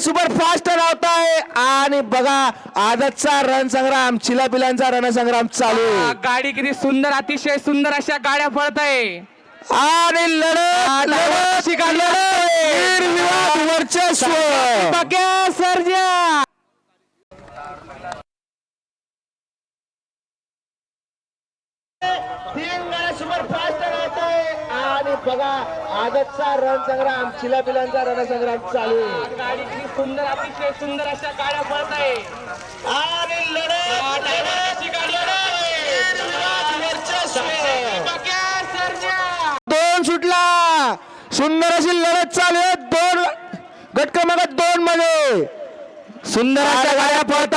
Super fast धावत आहे आणि बघा आजचा रणसंग्राम चिलापिलांचा रणसंग्राम चालू आहे. गाडी किती सुंदर अतिशय सुंदर अशा गाड्या पळत आहे आणि लढत लढत. निर्विवाद वर्चस्व बघ्या सर्जा तीन गाड्या सुपर फास्ट आहे आणि बघा आजचा रणसंग्राम रणसंग्राम चालू आहे. गाडी किती सुंदर अतिशय सुंदर अशा गाड्या पळत आहे. आणि लढत सर्जा. दोन सुटला. सुंदर अशी लढत चालू आहे. दोन गट क्रमांक दोन मध्ये. सुंदर अशा गाड्या पळत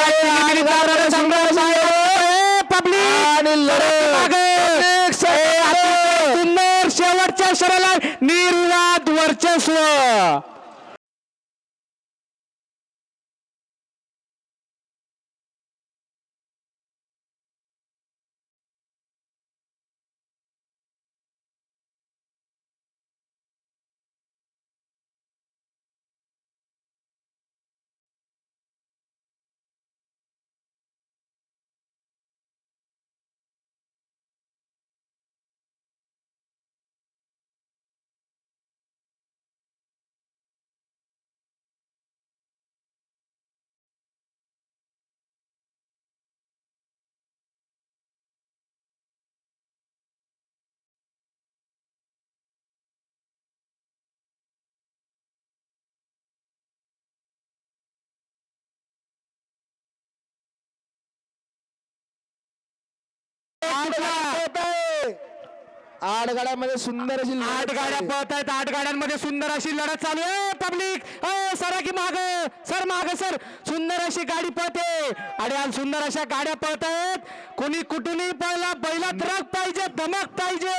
पब्लिक आणि लढत. सुंदर शेवटच्या क्षणाला निर्वाद वर्चस्व. आठ गाड्यामध्ये सुंदर अशी आठ गाड्या पळत आहेत आठ गाड्यांमध्ये सुंदर अशी लढत चालू आहे. पब्लिक! सर की माग? सर माग सर! सुंदर अशी गाडी पळते. आणि आज सुंदर अशा गाड्या पळत आहेत. कोणी कुठूनही पळला बैलात रग पाहिजे धमक पाहिजे.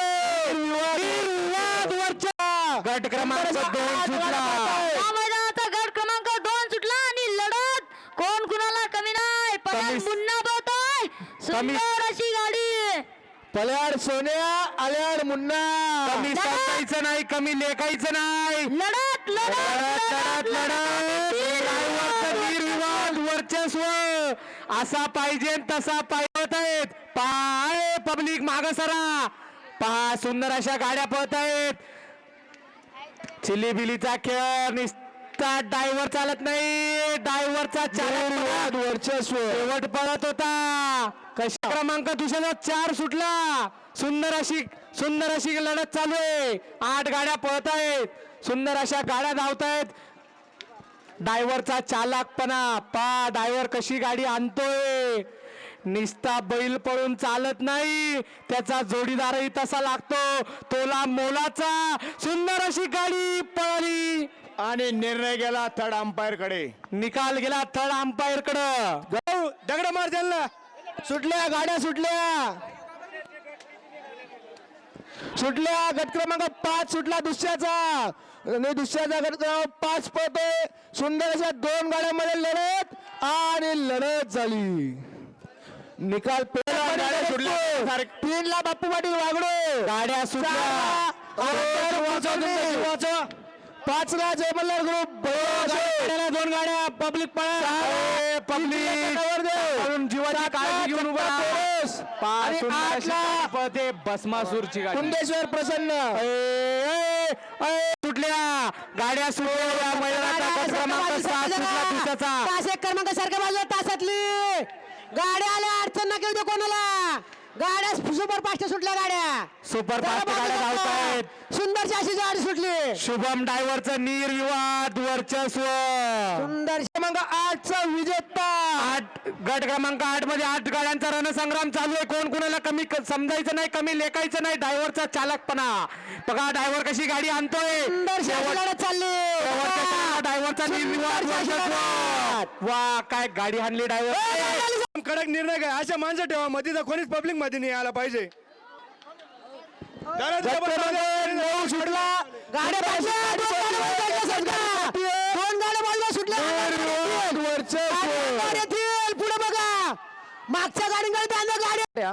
गट क्रमांक दोन सुटला. गट क्रमांक दोन सुटला आणि लढत कोण कुणाला कमी नाही? पण कमी- पुन्हा बोलतोय. सुंदर अशी गाडी पल्याड सोन्या आल्याड मुन्ना. कमी सांगायचं नाही कमी लेखायचं नाही. लढत लढत लढत लढत लढत ड्रायव्हरचं निर्विवाद वर्चस्व! असा पाहिजे तसा पाहिजे आहेत. पाय पब्लिक माग सरा. पहा सुंदर अशा गाड्या पळत आहेत. चिली बिलीचा खेळ निस्ता डायव्हर चालत नाही. डायव्हरचा चालत वर्चस्व. शेवट पळत होता. कशा क्रमांक दुसऱ्या चार सुटला. सुंदर अशी सुंदर अशी लढत चालू आहे. आठ गाड्या पळत आहेत. सुंदर अशा गाड्या धावत आहेत डायव्हरचा चालाकपणा. पा डायव्हर कशी गाडी आणतोय? निस्ता बैल पळून चालत नाही. त्याचा जोडीदारही तसा लागतो. तोला मोलाचा. सुंदर अशी गाडी पळाली. आणि निर्णय गेला थर्ड अंपायरकडे निकाल गेला थर्ड अंपायर कडं दगड मार त्यांना. सुटल्या गाड्या सुटल्या. सुटल्या गट क्रमांक पाच सुटला दुसऱ्याचा. आणि दुसऱ्याचा गट क्रमांक पाच पळतोय. सुंदर अशा दोन गाड्यांमध्ये लढत आणि लढत झाली. निकाल. तीन ला बाप्पू पाटील वागडो. गाड्या सुटल्या. पाच ला जयमल्लार ग्रुप दोन गाड्या पब्लिक पळा. पब्लिक जीवाची काळजी घेऊन उभा पाच पळते भस्मासूरची गाडी. कुंडेश्वर प्रसन्न. सुटल्या. गाड्या सुटल्या मैदानाचा क्रमांक सहा सुटला दुसऱ्याचा तास एक क्रमांक सारख्या बाजूला तासातली गाड्या आल्या अडचण ना केली कोणाला. गाड्या सुपर फास्ट सुटल्या गाड्या. सुपर फास्ट गाड्या आहेत सुंदरशी अशी गाडी सुटली. शुभम ड्रायव्हरचं निर्विवाद वर्चस्व. सुंदर क्रमांक आठचा विजेता. आठ गट क्रमांक आठमध्ये आठ गाड्यांचा रणसंग्राम चालू आहे. कोण कोणाला कमी क- समजायचं नाही कमी लेखायचं नाही ड्रायव्हरचा चालकपणा. बघा ड्रायव्हर कशी गाडी आणतोय. सुंदरशी अशी लढत चालली. ड्रायव्हरचा निर्विवाद वर्चस्व. वा काय गाडी आणली ड्रायव्हर कडक निर्णय घ्या. अशा माणसं ठेवा. मध्ये तर कोणीच पब्लिकमध्ये नाही आला पाहिजे. पुढे बघा. मागच्या गाडीकडे गाड्या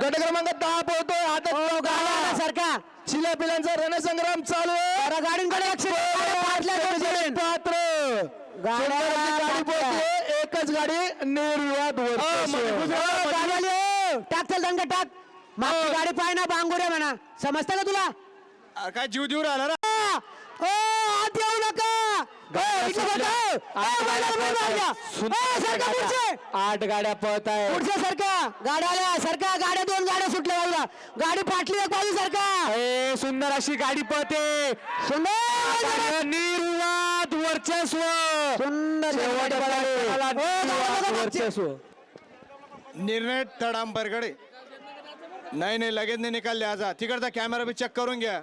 गट क्रमांक दहा पोहतोय. हातात सारखा चिल्या पिलांचा रणसंग्राम चालू आहे. गाडींकडे लक्ष गाडी एकच गाडी आली, हो. टाक चल दंड टाक. मागची गाडी पाय ना बांगुऱ्या म्हणा. समजतं का तुला? काय जीव देऊ राहिला रे? आ, ओ, आत येऊ नका. ओ. ओ. ओ, पुढचे आठ गाड्या पळत आहेत पुढचे. सरका गाड्या आल्या. सरका गाड्या दोन गाड्या सुटल्या बाजूला. गाडी फाटली एक बाजू सरका ए, सुंदर अशी गाडी पळते. सुंदर निर्वाद वर्चस्व! बघा, वर्चस्व. निर्णय तडांबरकडे नाही नाही लगेच नाही निकाल द्यायचा तिकडचा कॅमेरा बी चेक करून घ्या.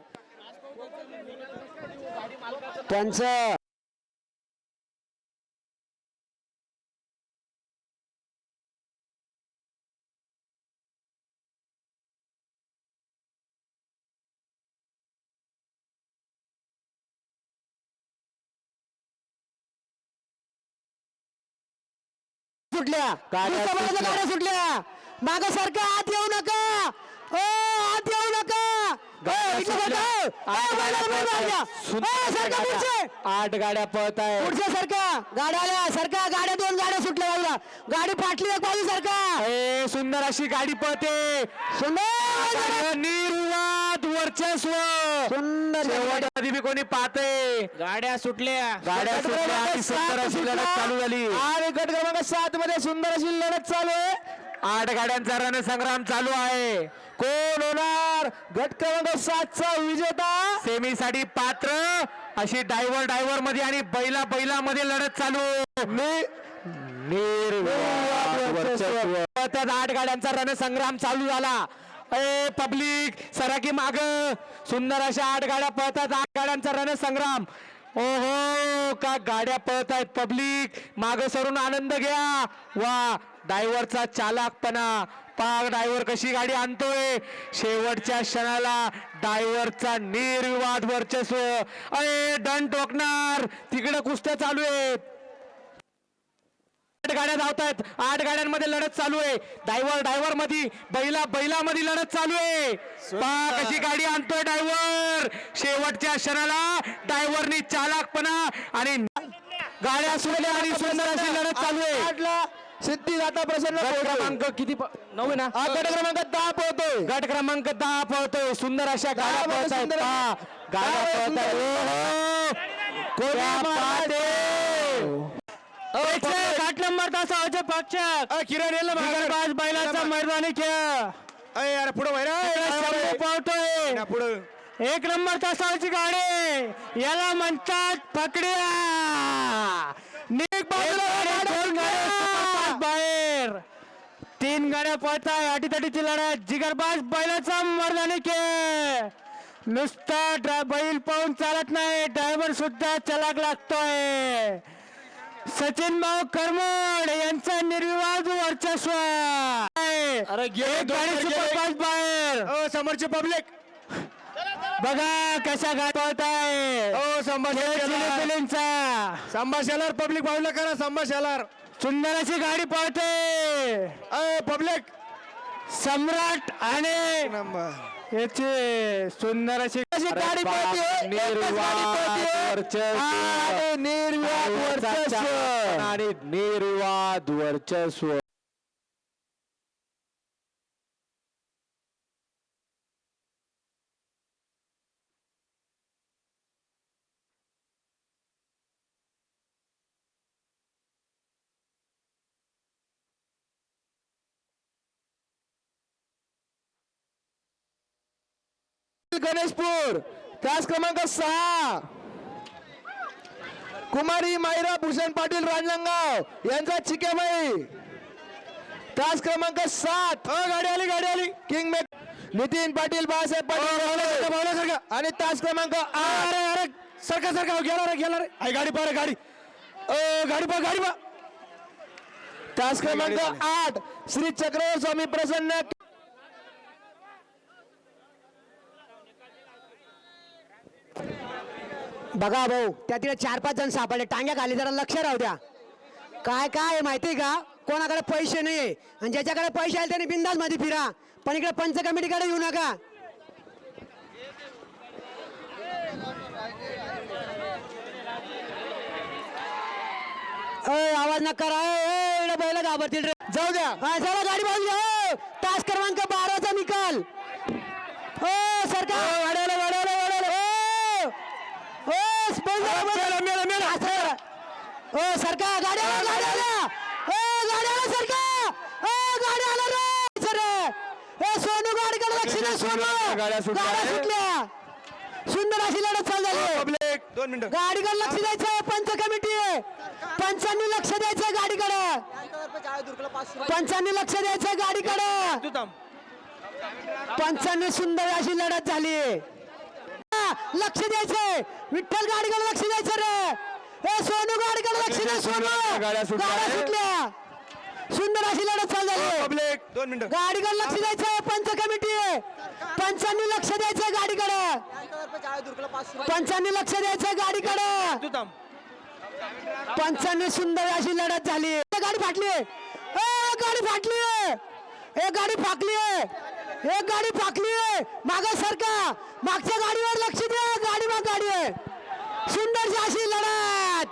त्यांचं सुटल्या. सुटल्या. गाड्या सुटल्या. माग सारखं आत येऊ नका. ओ आत येऊ नका. आठ गाड्या पळत बाहेर या. आहेत. ओ, सुंदर सरका गाड्या. आल्या. सरका गाड्या दोन गाड्या सुटल्या बाजूला. गाडी फाटली एक बाजू सरका ए, सुंदर अशी गाडी पळते. सुंदर. निर्वाद वर्चस्व! सुंदर बी कोणी पाहते गाड्या सुटल्या. गाड्या सुटल्या आणि सुंदर अशी लढत चालू झाली. आणि गट क्रमांक सात मध्ये सुंदर अशी लढत चालू आहे. आठ गाड्यांचा रणसंग्राम चालू आहे. कोण होणार? गट क्रमांक सातचा विजेता. सेमी साठी पात्र अशी डायव्हर डायव्हरमध्ये आणि बैला बैला मध्ये लढत चालू. निर्वाद वर्चस्व. त्यात आठ गाड्यांचा रणसंग्राम चालू झाला. ए पब्लिक सराकी माग. सुंदर अशा आठ गाड्या पळतात. आठ गाड्यांचा रणसंग्राम. हो का गाड्या पळत आहेत पब्लिक. माग सरून आनंद घ्या. वा डायव्हरचा चालाकपणा पाग डायव्हर कशी गाडी आणतोय? शेवटच्या क्षणाला डायव्हरचा निर्विवाद वर्चस्व. अरे दण टोकणार तिकडे कुस्त्या चालू आहेत. आठ गाड्या धावत आहेत आठ गाड्यांमध्ये लढत चालू आहे. ड्रायव्हर ड्रायव्हरमध्ये बैला बैला मध्ये लढत चालू आहे. कशी गाडी आणतोय ड्रायव्हर. शेवटच्या क्षणाला ड्रायव्हरनी चालाकपणा आणि गाड्या सुटल्या आणि सुंदर अशी लढत चालू आहे. सिद्धी दाता प्रसन्न. क्रमांक किती नऊ ना? गट क्रमांक दहा पोहतोय गट क्रमांक दहा पळतोय सुंदर अशा गाड्या दहा पळत आहेत सुंदर- पहा गाड्या पळत आहेत घाट नंबर तासाचे पक्षक अ, किरण येईल ना मागं. बाज बैलाचा मैदानी खेळ. अय यार पुढे शंभू पळतोय पुढं. एक नंबर तासाची गाडी. याला म्हणतात पकड्या. बाहेर. तीन गाड्या पळताय. अटीतटीची लढत. जिगरबाज बैलाचा मर्दानी खेळ. नुसता बैल पाहून चालत नाही. ड्रायव्हर सुद्धा चलाक लागतोय. सचिन भाऊ करमड यांचा निर्विवाद वर्चस्व. आहे. अरे बाहेर. समोरचे पब्लिक. बघा कशा गाडी पळताय ओ संभाषण फिलिंगचा संभाषणावर पब्लिक बाजूला करा संभाषणावर सुंदर अशी गाडी पळते. पब्लिक. सम्राट आणि नंबर. याची सुंदर अशी अशी गाडी पळते, वर्चस्व. आणि निर्वाद वर्चस्व. गणेशपूर तास क्रमांक सहा. कुमारी मायरा भूषण पाटील रांजणगाव यांचा चिकेबाई तास क्रमांक सात. गाडी आली गाडी आली. किंग मेक नितीन पाटील बाळासाहेब पाटील आणि तास क्रमांक अरे अरे सरका सरका गेला रे गेला रे. आई गाडी पा रे गाडी. अ, गाडी पा गाडी पा तास क्रमांक आठ. श्री चक्रवर स्वामी प्रसन्न बघा भाऊ त्या तिथे चार पाच जण सापडले. टांग्या खाली जरा लक्ष राहू द्या. काय काय माहिती आहे का? कोणाकडे पैसे नाही आहे आणि ज्याच्याकडे पैसे आले त्याने बिंदासमध्ये फिरा. पण इकडे पंच कमिटीकडे येऊ नका. आवाज नका करा. बैल घाबरतील रे. जाऊ द्या. हा चला गाडी बाजू हो तास क्रमांक बाराचा निकाल. हो सरकार. मेला, मेला, मेला. हो सरकार गाडी आला गाडी आला हो गाडी आला सरकार हो गाडी आला रे सर हे सोनू गाडीकडे लक्ष दे सोनू. गाड्या सुटल्या. गाड्या सुटल्या. सुंदर अशी लढत चालू झाली. पब्लिक दोन मिनिटं. गाडीकडे लक्ष द्यायचं पंच कमिटी पंचांनी लक्ष द्यायचं गाडीकडे. पंचांनी लक्ष द्यायचं गाडीकडे. तू थांब. पंचांनी सुंदर अशी लढत झाली. हा, लक्ष द्यायचंय विठ्ठल गाडीकडे लक्ष द्यायचं रे. ए सोनू गाडीकडे लक्ष द्या सोनू. गाड्या सुटल्या. गाड्या सुटल्या. सुंदर अशी लढत चालू झाली. पब्लिक दोन मिनिटं. गाडीकडे लक्ष द्यायचं पंच कमिटी. पंचांनी लक्ष द्यायचं गाडीकडे. पंचांनी लक्ष द्यायचं गाडीकडे. तू थांब पंचांनी सुंदर अशी लढत झाली. ए, गाडी फाटली. ए, गाडी फाटली. गाडी फाकली एक गाडी फाकली माग सरका मागच्या गाडीवर लक्ष द्या. गाडी माग गाडी आहे. सुंदर अशी लढत.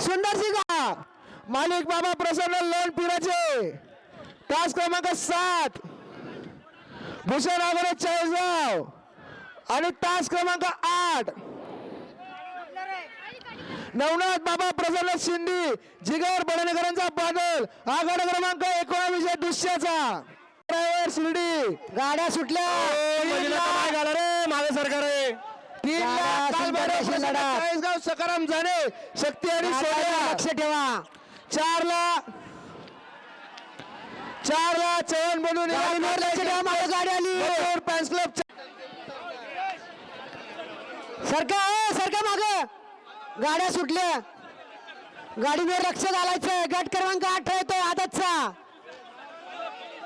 सुंदरशी का मालिक बाबा प्रसन्न लोन पिराचे. तास क्रमांक सात. भूषण आगरे चाळीसगाव. आणि तास क्रमांक आठ. नवनाथ बाबा प्रसन्न शिंदे. जिगर बडणेकरांचा बादल आघाड क्रमांक एकोणावीस दुसऱ्याचा. ड्रायव्हर शिर्डी. गाड्या सुटल्या. काय झालं रे माझं सरकार आहे. तीन गाड्या लाख. काल सुंदर बारा अशी प्रसन्न लढत. चाळीसगाव सकाराम जाणे शक्ती आणि लक्ष ठेवा. चार ला चार ला चव्हाण बनून गाडीवर लक्ष ठेवा. मागे गाडी आली. पॅन्स क्लब सरका ओ सरका माग. गाड्या सुटल्या. गाडीवर लक्ष घालायचं. गट क्रमांक आठ येतो आदतचा.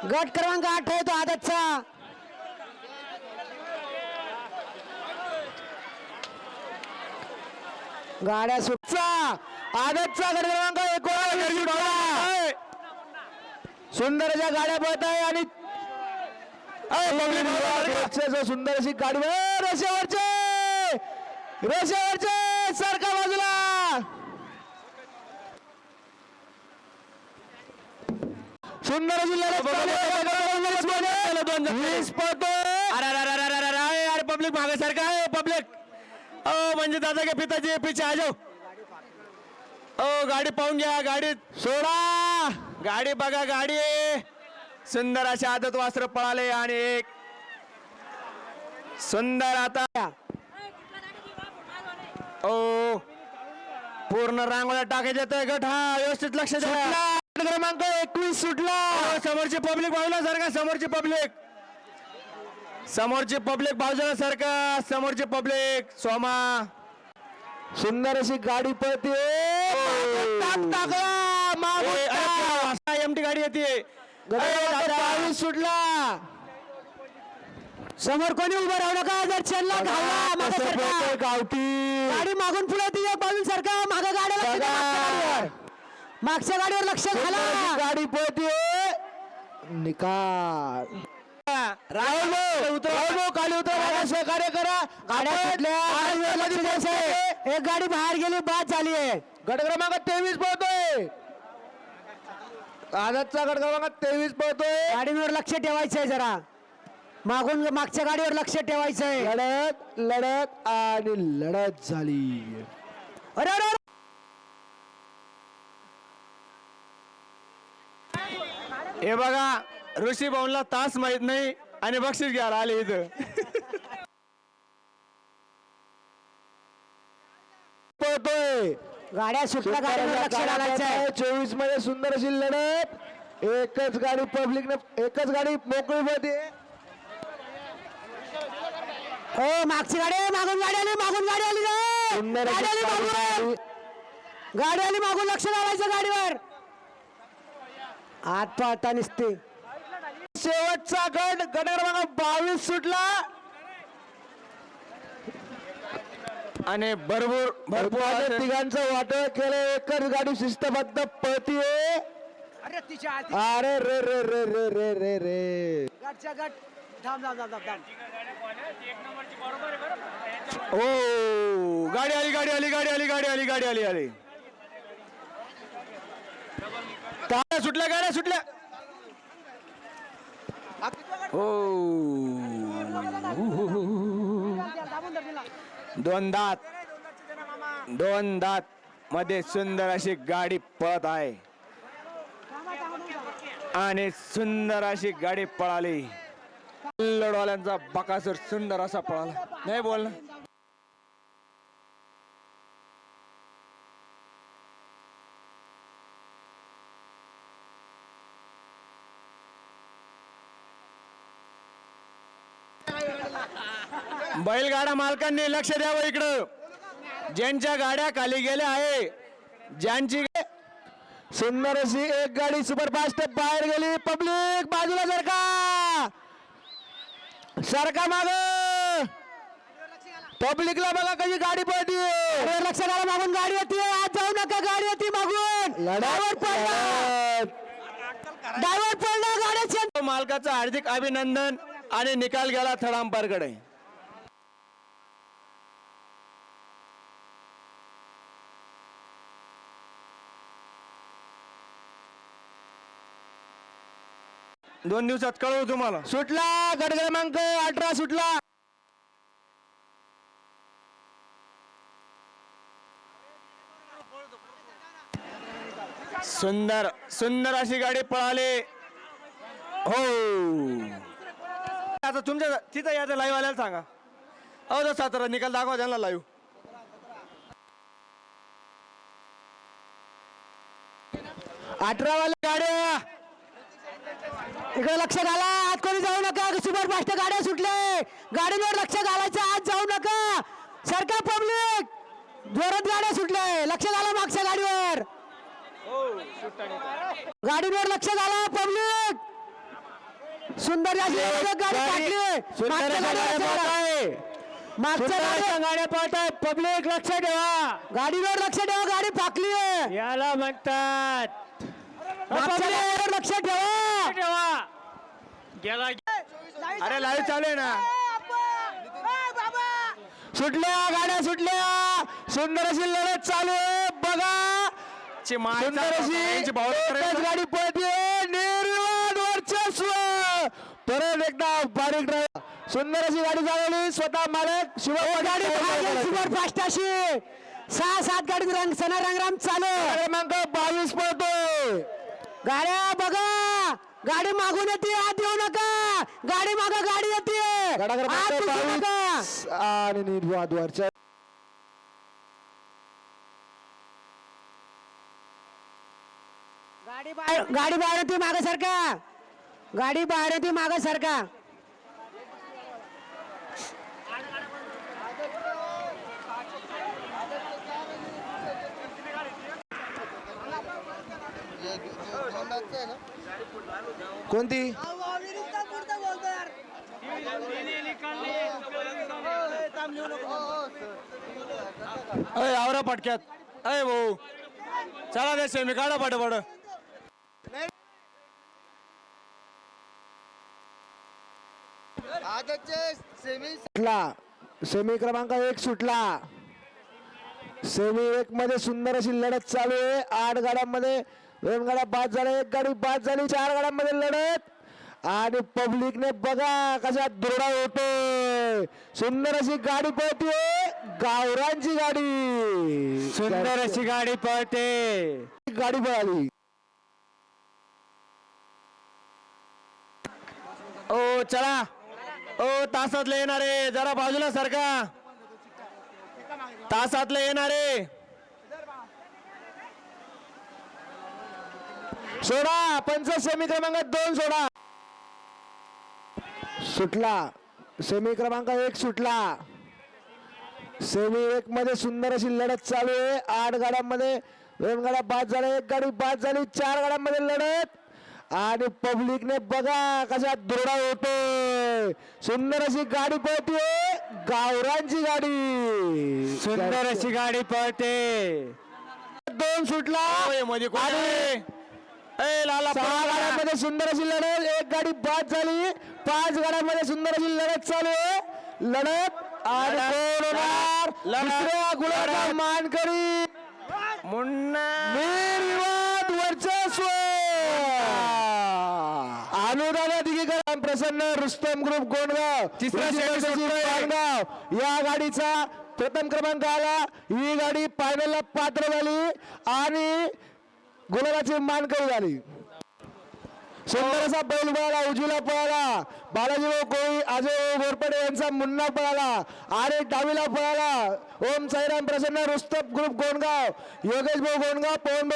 गट क्रमांक आठ येतो आदतचा. गाड्या सुट चा आदतचा गट क्रमांक एकोणावीस सुटला. सुंदर अशा गाड्या पळत आहे आणि सुंदर अशी गाडी ए, रस्त्यावरचे रस्त्यावरचे सारखा बाजूला सुंदर अशी लढत चालू आहे. वीस पळतो अरे अरे अरे अरे अरे अरे अरे पब्लिक मागे सारखं आहे पब्लिक ओ म्हणजे दादा के पिताजी पीछे आ जाओ ओ गाडी पाहून घ्या गाडीत सोडा गाडी बघा गाडी सुंदर अशी आदत वास्त्र पळाले आणि एक सुंदर आता ओ पूर्ण रांगोळ्या टाकायचे गट हा व्यवस्थित लक्ष द्या. गट क्रमांक एकवीस सुटला. समोरची पब्लिक बाजूला सारखा समोरची पब्लिक? समोरची पब्लिक बाजूला सारखा समोरची पब्लिक सोमा. सुंदर अशी गाडी पळते. एमटी गाडी येते. बावीस सुटला. समोर कोणी उभं राहू नका. जर चल्ला गावठी. गाडी मागून पुढे ती एक बाजून सारखा मागं गाड्या. मागच्या गाडीवर. लक्ष घाला. गाडी पळते निकाल. राहुल भाऊ, राहुल भाऊ, खाली उतर सहकार्य करा. गाड्या सुटल्या. एक गाडी बाहेर गेली बाद झाली आहे. गट क्रमांक तेवीस पळतोय. आजचा गट क्रमांक तेवीस पळतोय. गाडीवर लक्ष ठेवायचंय जरा. मागून मागच्या गाडीवर लक्ष ठेवायचंय लढत लढत आणि लढत झाली. अरे अरे अरे. हे बघा ऋषी भाऊला तास माहीत नाही आणि बक्षीस घ्यायला आले इथं. पळतोय. गाड्या सुटल्या लक्ष घालायचंय चोवीसमध्ये सुंदर अशी लढत. एकच गाडी पब्लिक एकच गाडी मोकळी पळते हो मागची गाडी आहे, मागून गाडी आली मागून गाडी आली रे. सुंदर गाडी अशी आली गाडी मागून. गाडी आली मागून लक्ष घालायचं गाडीवर. आत पळता निसते. शेवटचा गट गट क्रमांक बावीस सुटला. आणि भरपूर भरपूर तिघांचं वाटळ केलं एकच गाडी शिस्तबद्ध पळतीये. अरे तिच्या अरे रे रे रे रे रे रे रे. गटच्या गट. थांब थांब थांब थांब. ओ गाडी आली गाडी आली गाडी आली गाडी आली गाडी आली आली. गाड्या सुटल्या गाड्या सुटल्या. हो. दोन दात. दोन दात मध्ये सुंदर अशी गाडी पळत आहे. आणि सुंदर अशी गाडी पळाली. कल्लडवाल्यांचा बकासूर सुंदर असा पळाला. नाही बोल ना बैलगाडा मालकांनी लक्ष द्यावं इकडं. ज्यांच्या गाड्या खाली गेल्या आहे ज्यांची सुंदर अशी एक गाडी सुपरफास्ट बाहेर गेली. पब्लिक बाजूला सरका. सरका माग. पब्लिकला बघा कशी गाडी पळतीये लक्ष द्यायला मागून गाडी येते. आज जाऊ नका गाडी येते मागून. ड्रायव्हर पडला. ड्रायव्हर पडला गाड्या मालकाचं हार्दिक अभिनंदन. आणि निकाल गेला थर्ड अंपायरकडे दोन दिवसात कळवू तुम्हाला. सुटला गट क्रमांक अठरा सुटला. सुंदर सुंदर अशी गाडी पळाली. हो. आता तुमच्या तिथं याचं लाईव्ह आल्याला सांगा. अहो तो सातारा निकाल दाखवा त्यांना लाईव्ह अठरा वाले गाड्या. इकडे लक्ष घाला. आत कोणी जाऊ नका. सुपर फास्ट गाड्या सुटले. गाडीवर लक्ष घालायचं. आत जाऊ नका. सरकार पब्लिक जोरात गाड्या सुटले. लक्ष घाला मागच्या गाडीवर. गाडीवर लक्ष घाला पब्लिक सुंदर गाड्या पळत आहे. आहे. पब्लिक लक्ष ठेवा. गाडीवर लक्ष ठेवा गाडी फाकली याला म्हणतात. लक्ष ठेवा. ठेवा. गेला अरे लाईव्ह चालू आहे ना. सुटल्या गाड्या सुटल्या. सुंदर अशी लढत चालू आहे. बघा. सुंदर अशी. गाडी पळते परत एकदा बारीक ड्रायव्हर सुंदर अशी गाडी चालवली स्वतः मालक शिव गाडी सुपर फास्ट अशी. सहा सात गाडी रंग सना रंगराम चालू. क्रमांक बावीस पळतोय गाड्या बघा. गाडी मागून येते आत येऊ नका. गाडी मागा गाडी येते. गाडा आत क्रमांक घुसू नका. बावीस आणि निर्वाद वरच्या गाडी बाहेर गाडी बाहेर होती माग सारखा. गाडी बाहेर होती माग सारखा. कोणती? अय आवरा पटक्यात. अय भाऊ. चला दे सेमी काढा पाठ सुटला. सेमी क्रमांक एक सुटला. सेमी एक मध्ये सुंदर अशी लढत चालू आहे. आठ गाड्यांमध्ये दोन गाड्या बाद झाल्या एक गाडी बाद झाली चार गाड्यांमध्ये लढत. आणि पब्लिकने बघा कशा दुरडा होतोय. सुंदर अशी गाडी पळतीये. गावरांची गाडी. सुंदर अशी गाडी पळते. गाडी पळाली. ओ चला. ओ तासातले येणारे जरा बाजूला सारखा तासातले येणारे. सोडा पंच सेमी क्रमांक दोन सोडा. सुटला. सेमी क्रमांक एक सुटला. सेमी एक मध्ये सुंदर अशी लढत चालू आहे. आठ गाड्यांमध्ये दोन गाड्या बाद झाल्या. एक गाडी बाद झाली. चार गाड्यांमध्ये लढत. आणि पब्लिकने बघा कशा दुरडा होतोय सुंदर अशी गाडी पळतीये. गावरांची गाडी. सुंदर अशी गाडी पळते. दोन सुटला. मध्ये कोण पळा. गाड्यांमध्ये सुंदर अशी लढत. एक गाडी बाद झाली. पाच गाड्यांमध्ये सुंदर अशी लढत चालू आहे. लढत आणि. मानकरी. मुन्ना. निर्विवाद वर्चस्व. प्रसन्न रुस्तम ग्रुप गोंडगाव तिसरा या गाडीचा प्रथम क्रमांक आला. ही गाडी फायनलला पात्र झाली आणि गुलाबाची मानकरी झाली. सुंदर असा बैल पळाला उजवीला पळाला. बालाजी कोळी अजय घोरपडे यांचा मुन्ना पळाला आणि डावीला पळाला. ओम साईराम प्रसन्न रुस्तम ग्रुप गोंडगाव. योगेश भाऊ गोंडगाव पवन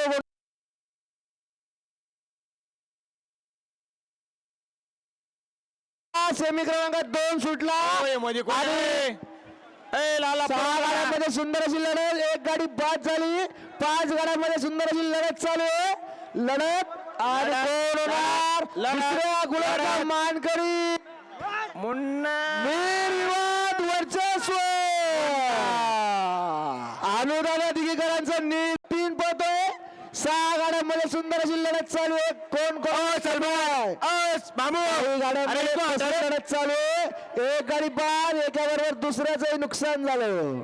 सेमी क्रमांक दोन सुटला. मध्ये आणि सहा पळा. गाड्यांमध्ये सुंदर अशी लढत एक गाडी बाद झाली. पाच गाड्यांमध्ये सुंदर अशी लढत चालू आहे. लढत आणि कोण होणार? दुसऱ्या. मानकरी. मुन्ना. निर्वाद वर्चस्व अनुदान दिगेकरांचा नीट तीन पळतोय सहा गाड्यांमध्ये सुंदर अशी लढत चालू आहे. कोण कोण? सलमान. मामू. लढत चालू आहे. एक गाडी बाद एकाबरोबर दुसऱ्याचंही नुकसान झालं.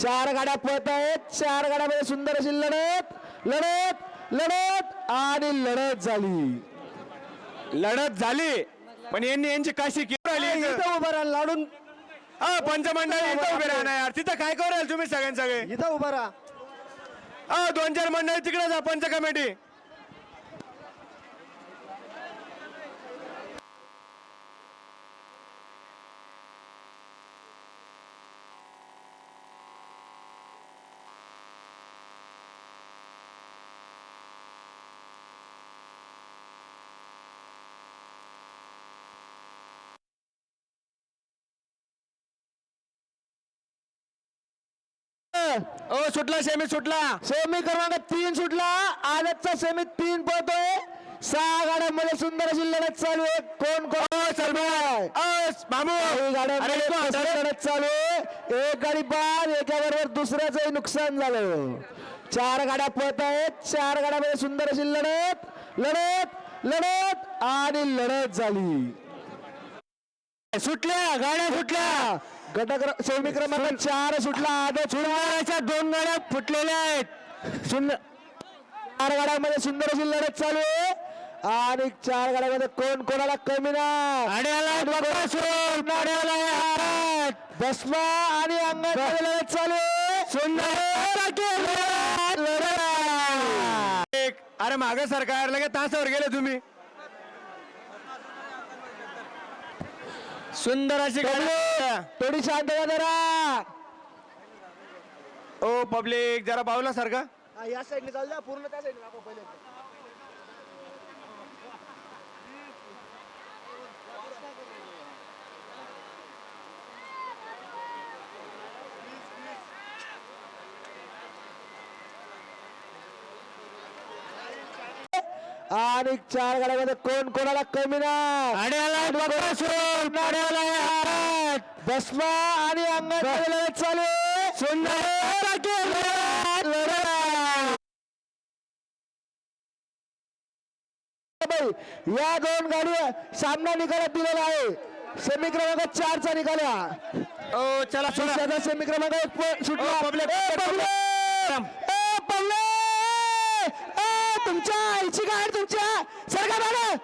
चार गाड्या पळत आहेत. चार गाड्यामध्ये सुंदर अशी लढत. लढत लढत आणि लढत झाली. लढत झाली. पण यांनी यांची काशी केली आली इथं. उभं राहा लाडून. अ, पंचमंडळी इथं उभे राहणार. यार तिथं काय कराल तुम्ही सगळ्यां सगळे इथं उभं राहा. दोन चार मंडळी तिकडे जा पंच कमिटी ओ सुटला सेमी सुटला. सेमी क्रमांक तीन सुटला. आजचा सेमी तीन पळतोय. सहा गाड्यांमध्ये सुंदर अशी लढत चालू आहे. कोण कोण? सलमान. मामू. अरे, तू. लढत चालू आहे. एक गाडी बाद एकाबरोबर दुसऱ्याचंही नुकसान झालं चार गाड्या पळत आहेत. चार गाड्यामध्ये सुंदर अशी लढत. लढत लढत आणि लढत झाली. सुटल्या गाड्या सुटल्या. गट सेमी क्रमांक चार सुटला आदत सुटणाऱ्याच्या दोन गाड्या फुटलेल्या आहेत. सुंदर चार गाड्यांमध्ये सुंदर अशी लढत चालू आहे. आणि चार गाड्यामध्ये कोण कोणाला कमी नाही? भस्मा आणि अंगात लढत चालू आहे. सुंदर. एक अरे मागे सरकार लगे तासावर गेले तुम्ही. सुंदर अशी गाडी थोडी शांतता जरा. ओ पब्लिक जरा बाजूला सारखा. या साईडने चालू द्या पूर्ण त्या साईडने पहिले. आणि चार गाड्यामध्ये कोण कोणाला कमी नाही आणि लढत चालू. सुंदर. या दोन गाडी सामना निकालात दिलेला आहे. सेमी क्रमांक चारचा निकाल आहे हा. ओ चला सेमी क्रमांक सुटला. तुमच्या आईची गाडी तुमच्या. सरका मॅडम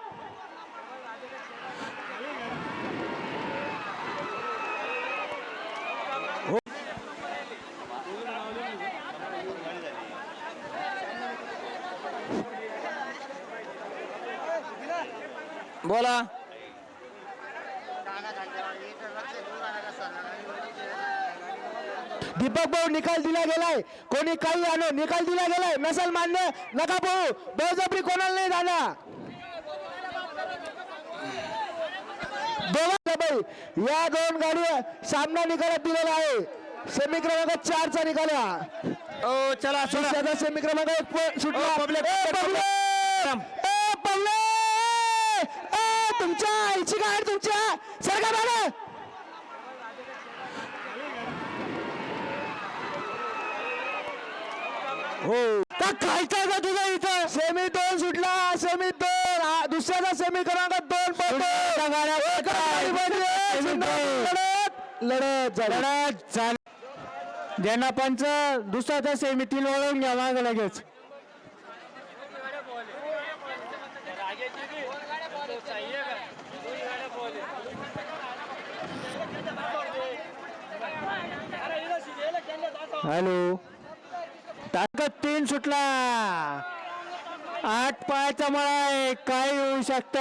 बोला. दीपक भाऊ निकाल दिला गेलाय. कोणी काही आणो निकाल दिला गेलाय. नसल मान्य नका भाऊ. बळजबरी कोणाला नाही जाणार. दोघा बाई या दोन गाडी सामना निकालात दिलेला आहे. सेमी क्रमांक चारचा निकाल आहे हा. ओ चला चला. सेमी क्रमांक एक सुटला. तुमच्या आईची गाडी तुमच्या. सरका हो. का खायचा का तुझा इथं? सेमी दोन सुटला सेमी दोन. हा, दुसऱ्याचा सेमी क्रमांक दोन पडतो. हो, लढत. लढत झाली. ज्यांना पंच दुसऱ्याचा सेमी तीन वळून घ्या मागं लगेच. हॅलो. तीन सुटला. आठ पायाचा मळा आहे. काय होऊ शकत.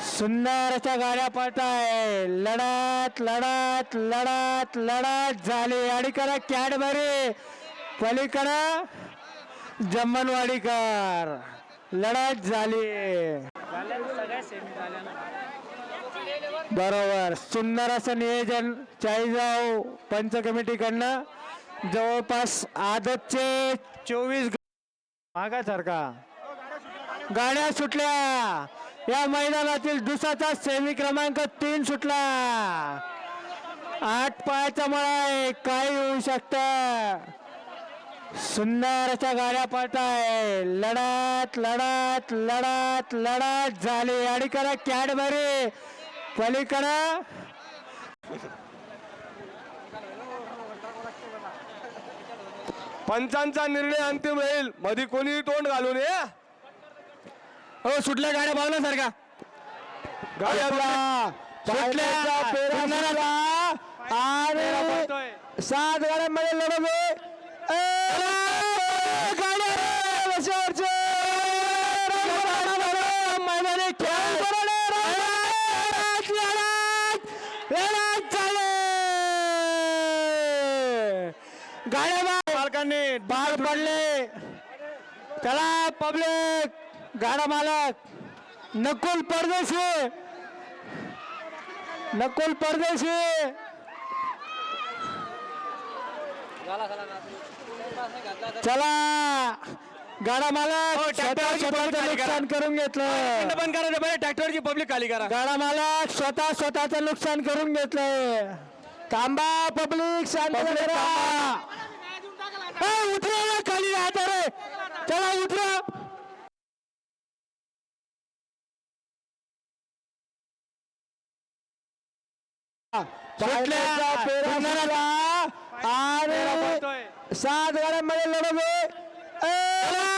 सुंदर अशा गाड्या पळताय. लढत लढत लढत लढत झाली. आणि करा कॅडबरी. पलीकडं जम्मनवाडीकर लढत झाली. बरोबर. सुंदर असं नियोजन. चाळीसगाव पंच कमिटीकडनं जवळपास आदतचे चोवीस मागासारखा गाड्या सुटल्या. या मैदानातील दुसाचा सेमी क्रमांक तीन सुटला. आठ पायाचा मळा आहे. काय होऊ शकत. सुंदर अशा गाड्या पळताय. लढत लढत लढत लढत झाली. आणि करा कॅडबरी. पलीकडं. पंचांचा निर्णय अंतिम राहील मध्ये कोणी तोंड घालून ये हो सुटल्या गाड्या गाड्या सुटल्या. पेरा सुटला. आणि सात गाड्यांमध्ये लढत चला पब्लिक गाडा मालक. नकुल परदेशी. नकुल परदेशी. चला गाडा मालक. हो, स्वतः स्वतःचं नुकसान करून घेतलं. बंद करायचं बरं ट्रॅक्टरची पब्लिक खाली करा. गाडा मालक स्वतः स्वतःचं नुकसान करून घेतलंय. थांबा पब्लिक शांत करा ए, उतरा ना खाली राहता रे. सुटला आणि सात गाड्यांमध्ये आहे.